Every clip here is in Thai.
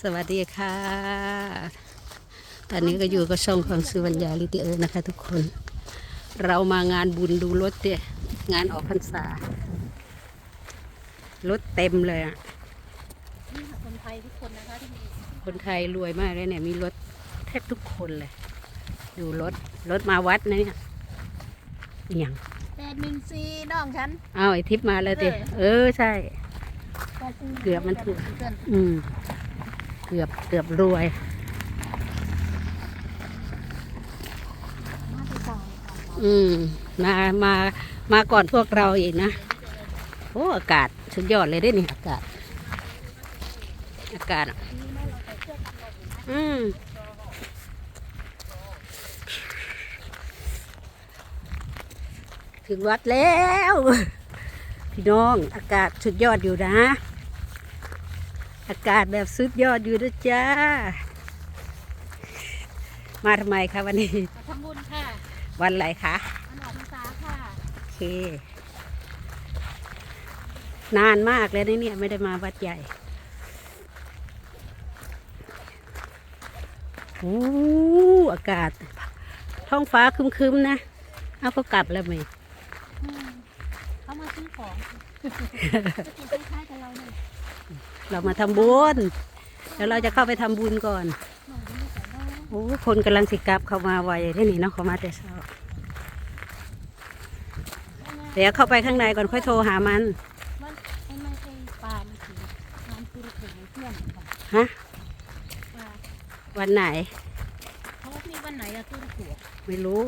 สวัสดีค่ะ ตอนนี้ก็อยู่กับช่องของสุวรรณยาลิเตเออร์นะคะ ทุกคน เรามางานบุญดูรถเตี้ยงานออกพรรษารถเต็มเลยอะนี่ค่ะคนไทยทุกคนนะคะที่มีคนไทยรวยมากเลยเนี่ยมีรถแทบทุกคนเลย ดูรถรถมาวัดนะเนี่ยอหย่างแปดหนึ่งสี่น้องฉัน เอาไอทิปมาแล้วติเออใช่ เกือบมันถูกเพื่อนอืม เกือบรวยอืมมามามาก่อนพวกเราอีกนะโอ้อากาศสุดยอดเลยได้นี่อากาศ อากาศอะอืมถึงวัดแล้ว พี่น้องอากาศสุดยอดอยู่นะ อากาศแบบสุดยอดอยู่นะจ้า มาทำไมคะวันนี้ มาทำบุญค่ะ วันอะไรคะอันออกพรรษาค่ะโอเค นานมากเลยนะเนี่ยไม่ได้มาวัดใหญ่โอ้อากาศ ท้องฟ้าครึมๆนะ เอาก็กลับแล้วไหมอืมเขามาซื้อของจะกินคล้ายๆกับเราเนี่ย เรามาทำบุญแล้วเราจะเข้าไปทำบุญก่อนหน่อยนี่แต่ว่าโอ้คนกำลังสิกลับเข้ามาไวที่นี่เนาะเขามาแต่เช้าเดี๋ยวเข้าไปข้างในก่อนค่อยโทรหามันมันไอ้ไม่ไอ้ปลามันคือน้ำคือถึงเพื่อนค่ะฮะปลาวันไหนเขาว่ามีวันไหนอะตู้ถั่วไม่รู้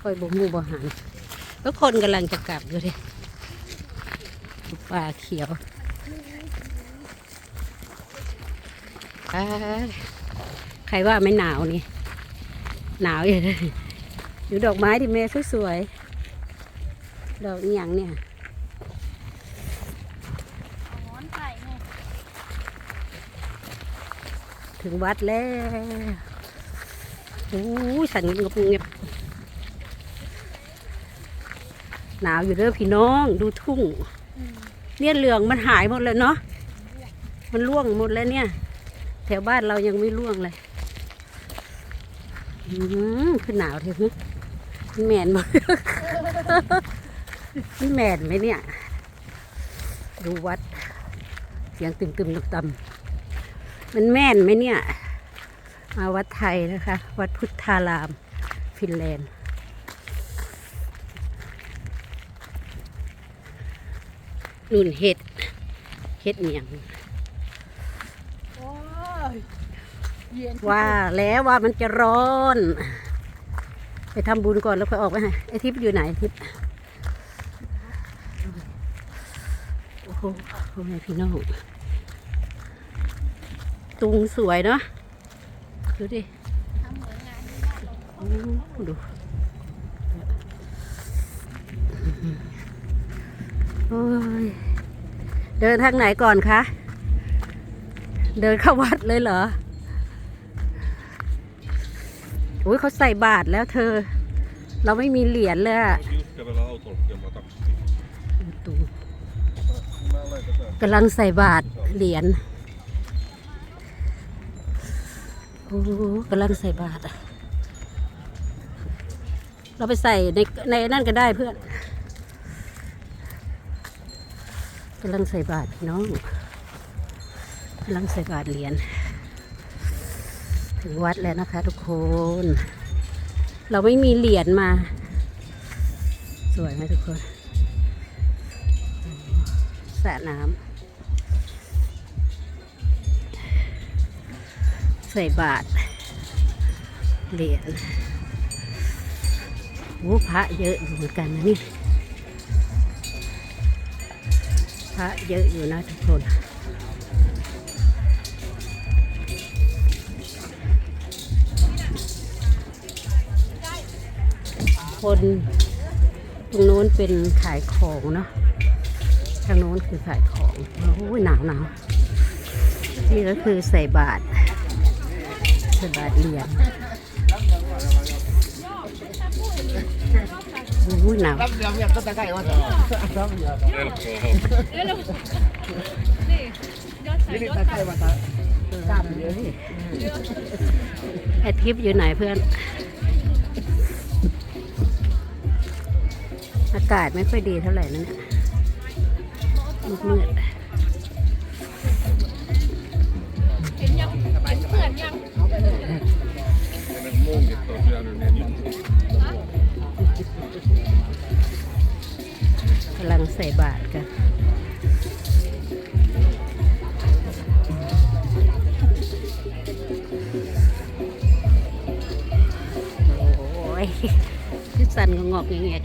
ค่อยบ่มูบ่หันก็คนกำลังจะกลับอยู่ดิดูป่าเขียวอ่า ใครว่าไม่หนาวนี่ หนาวอยู่เลยดูดอกไม้ดิเมย์สวยๆดอกอหย่างเนี่ยเอาหมอนไก่ไงถึงวัดแล้วโอ้ยสันงบเงียบหนาวอยู่เด้อพี่น้อง ดูทุ่งอืมเนี่ยเหลืองมันหายหมดเลยเนาะ มันร่วงหมดแล้วเนี่ยแถวบ้านเรายังไม่ร่วงเลยอืมคือหนาวเถอะฮึมันแมนหมดมันแมนไหมเนี่ย ดูวัด เสียงตึมตึมต่ำต่ำๆมันแม่นไหมเนี่ย มาวัดไทยนะคะ วัดพุทธาราม ฟินแลนด์นุ่นเห็ด เห็ดเมียง โอ้ยเย็น ว่าแล้วว่ามันจะร้อน ไปทำบุญก่อนแล้วค่อยออกไปให้ไอทิพย์อยู่ไหนทิพย์โอ้โหพี่น้องตุงสวยเนาะดูดิดูโอ้ยเดินทางไหนก่อนคะ เดินเข้าวัดเลยเหรอ อุ้ยเขาใส่บาทแล้วเธอ เราไม่มีเหรียญเลยอะ กำลังใส่บาทเหรียญโอ้กำลังใส่บาทอะเราไปใส่ในในนั่นก็ได้เพื่อนกำลังใส่บาทพี่น้องกำลังใส่บาทเหรียญ ถึงวัดแล้วนะคะทุกคน เราไม่มีเหรียญมา สวยไหมทุกคนสระน้ำใส่บาทเหรียญโอ้พระเยอะอยู่เหมือนกันนะนี่ พระเยอะอยู่นะทุกคน คนตรงโน้นเป็นขายของเนาะทางโน้นคือขายของโอ้ยหนาวหนาวนี่ก็คือใส่บาทใส่บาทเหรียญโอ้ยหนาวแอดทิปอยู่ไหนเพื่อน อากาศไม่ค่อยดีเท่าไหร่นะเนี่ยมืดมืดเห็นยังเห็นเพื่อนยังกำลังใส่บาทกันโอ้ยที่สันก็งอกเงี้ย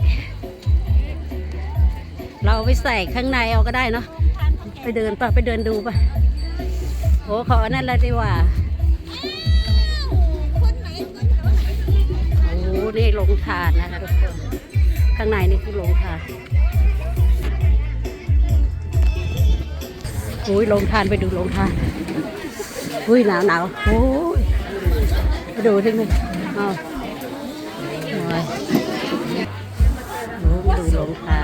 เราไปใส่ข้างในเอาก็ได้เนาะไปเดินป่ะไปเดินดูปะโอ้ขอนั่นละดีกว่าโอ้นี่ลงทานนะคะทุกคนข้างในนี่คือลงทานอุ้ยลงทานไปดูลงทานอุ้ยหนาวหนาวโอ้ยไปดูที่นี่อ้าวโอ้ยดูลงทาน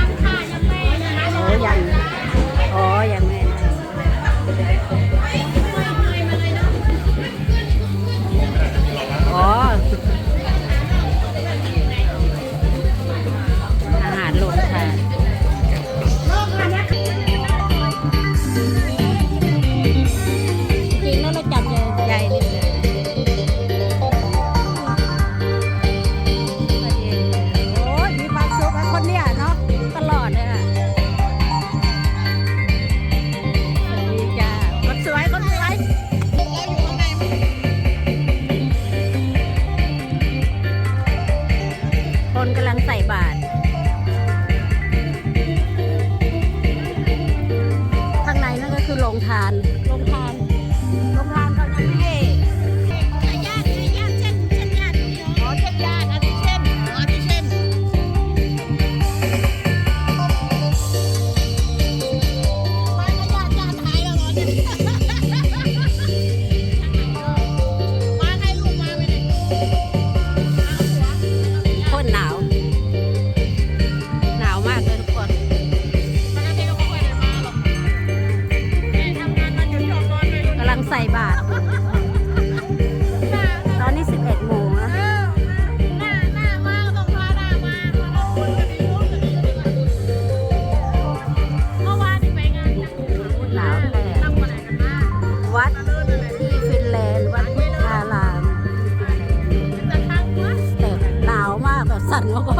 ดเขาก็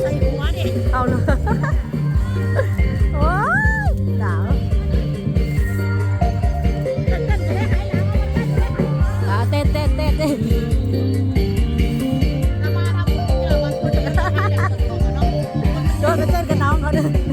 ใส่หัวดิเอาเลยโอ้ยเต้นเต้นเต้นเต้นโดนเต้นกับน้องเขาด้วย